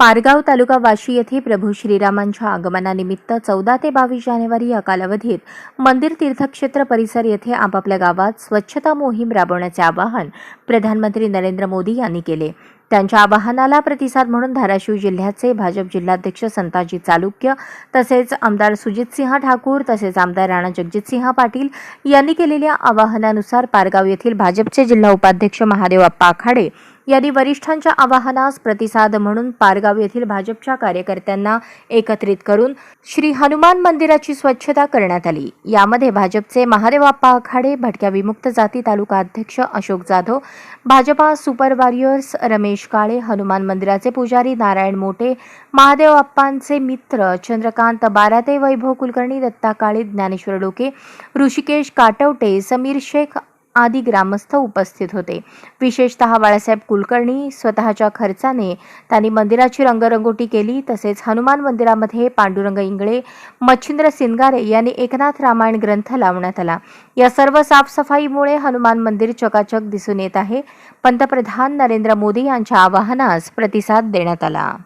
पारगाव तालुका वाशी येथे प्रभू श्रीरामांच्या आगमनानिमित्त चौदा ते बावीस जानेवारी या कालावधीत मंदिर तीर्थक्षेत्र परिसर येथे आपापल्या गावात स्वच्छता मोहीम राबवण्याचे आवाहन प्रधानमंत्री नरेंद्र मोदी यांनी केले. त्यांच्या आवाहनाला प्रतिसाद म्हणून धाराशिव जिल्ह्याचे भाजप जिल्हाध्यक्ष संताजी चालुक्य तसेच आमदार सुजितसिंह ठाकूर तसेच आमदार राणा जगजितसिंह पाटील यांनी केलेल्या आवाहनानुसार पारगाव येथील भाजपचे जिल्हा उपाध्यक्ष महादेव अप्पा आखाडे यांनी वरिष्ठांच्या आवाहनास प्रतिसाद म्हणून पारगाव येथील भाजपच्या कार्यकर्त्यांना एकत्रित करून श्री हनुमान मंदिराची स्वच्छता करण्यात आली. यामध्ये भाजपचे महादेवप्पा आखाडे भटक्या विमुक्त जाती तालुका अध्यक्ष अशोक जाधव भाजपा सुपर वॉरियर्स रमेश काळे हनुमान मंदिराचे पुजारी नारायण मोठे महादेव अप्पांचे मित्र चंद्रकांत बाराते वैभव कुलकर्णी दत्ता काळे ज्ञानेश्वर डोके ऋषिकेश काटवटे समीर शेख आदी ग्रामस्थ उपस्थित होते. विशेषतः बाळासाहेब कुलकर्णी स्वतःच्या खर्चाने त्यांनी मंदिराची रंगरंगोटी केली. तसेच हनुमान मंदिरामध्ये पांडुरंग इंगळे मच्छिंद्र सिंगारे यांनी एकनाथ रामायण ग्रंथ लावण्यात आला. या सर्व साफसफाईमुळे हनुमान मंदिर चकाचक दिसून येत आहे. पंतप्रधान नरेंद्र मोदी यांच्या आवाहनास प्रतिसाद देण्यात आला.